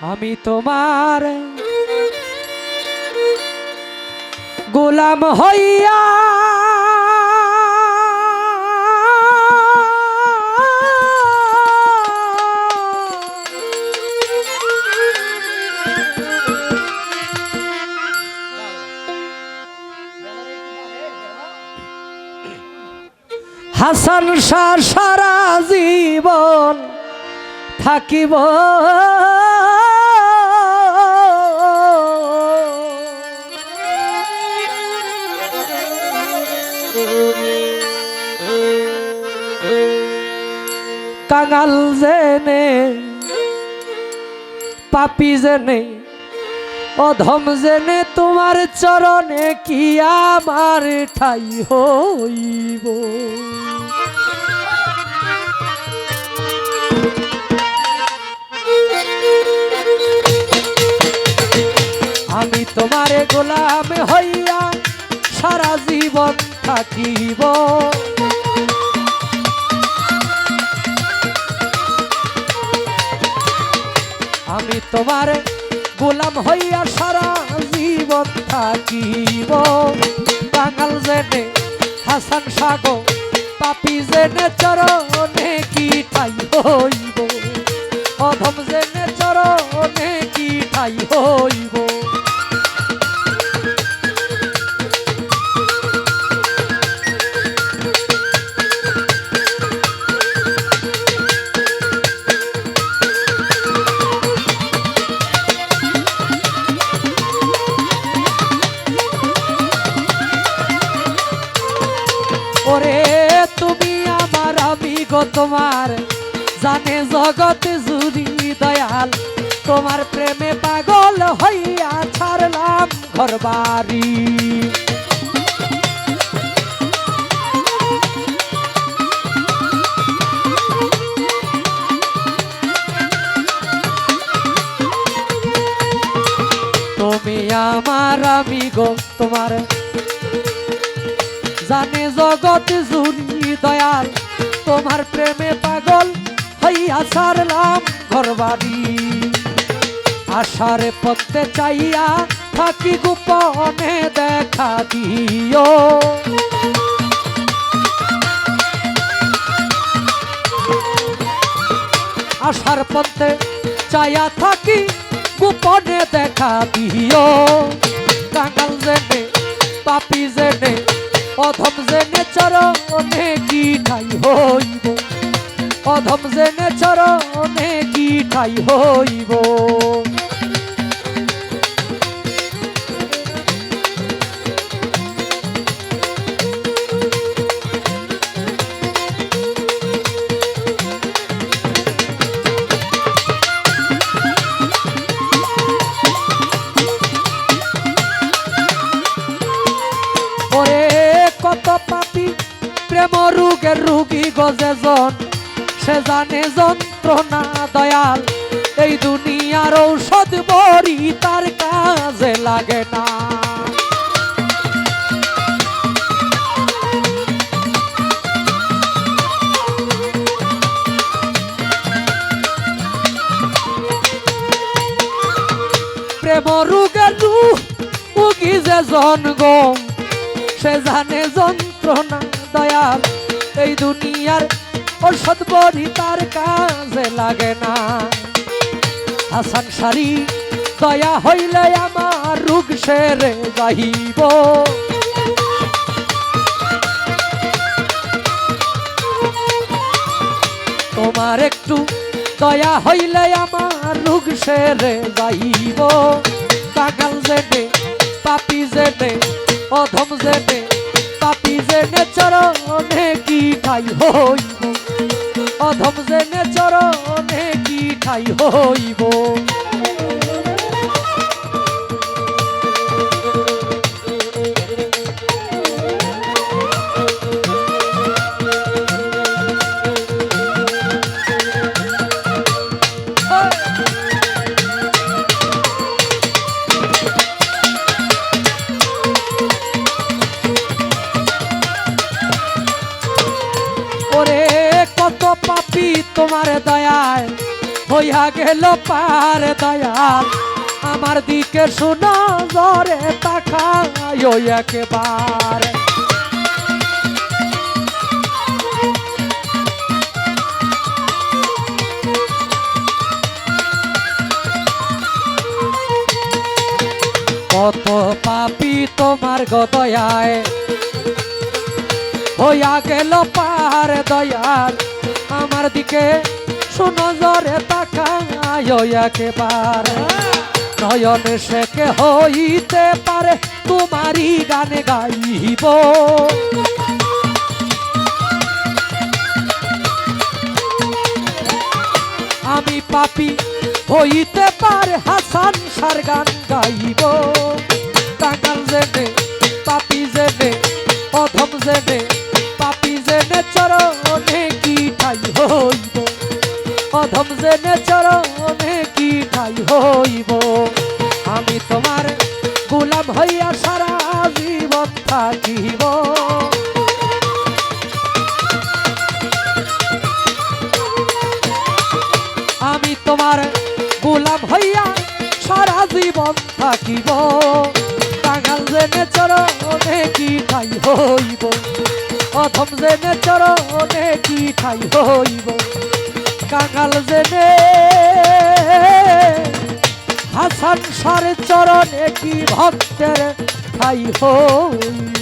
আমি তোমার গোলাম হইয়া হাসান শাহ সারা জীবন থাকিব। কাঙাল জেনে, পাপি জেনে, অধম জেনে তোমার চরণে কি আমার ঠাই হইব? আমি তোমার গোলাম হইয়া সারা জীবন থাকিব। আমি তোমার গোলাম হইয়া সারা জীবন থাকিব। বাঙাল জেনে, হাসান সাগো, পাপি জেনে চরণে কি ঠাই হইব? অধম জেনে ওরে তুমি আমার আমি তোমার। জানে জগৎ জুড়ি দয়াল। তোমার প্রেমে পাগল হইয়া ছাড়লাম ঘর বাড়ি তুমি আমার আমি তোমার। জানে জগৎ জুনি দয়াল। তোমার প্রেমে পাগল হইয়া ছাড়লাম ঘরবাড়ি। আশারে পথে চাইয়া থাকি গোপনে দেখা দিও। আশার পথে চাইয়া থাকি গোপনে দেখা দিও। কাঙ্গাল জেনে, পাপি জেনে অধম জেনে চরণে কি ঠাই হইব। অধম জেনে চরণে কি ঠাই হইব। প্রেম রোগের রুগী গজেজন সে জানে যন্ত্রণা দয়াল। এই দুনিয়ার ঔষধ বড়ি তার কাজে লাগে না। প্রেম রোগের রুগী যে জনগণ সে জানে যন্ত্রণা দয়াল, এই দুনিয়ার ঔষধ বড়ি তার কাজে লাগে না। হাসান সারি, দয়া হইলে আমার রোগ সেরে যাইব। তোমার একটু দয়া হইলে আমার রোগ সেরে যাইব। পাগাল জেনে পাপি জেনে অধম জেনে চরণে কি ঠাই হইব? অধম জেনে চরণে কি ঠাই হইব? তোমার দয়ায় হইয়া গেল পার দয়াল। আমার দিকে শোনা জরে তাকায় একবার। কত পাপি তোমার গদয়ায় হইয়া গেল পার দয়াল। আমার দিকে শুনো জরে একেবার। নয়ন শেখে হইতে পারে, তোমারই গানে গাইব। আমি পাপি হইতে পারে, হাসান সার গান গাইব। টাঙ্গাল জেনে, পাপি জেনে, অধম জেনে জেনে চরণে কি ঠাই হইব? আমি তোমার গোলাম হইয়া সারা জীবন থাকিব। আমি তোমার গোলাম হইয়া সারা জীবন থাকিব। বাঙাল জেনে চরণে কি ঠাই হইব? অথম জেনে চরণে কি ঠাই হইব? কাঙাল জেনে হাসান সারে চরণে কি ভক্তের ঠাই হইব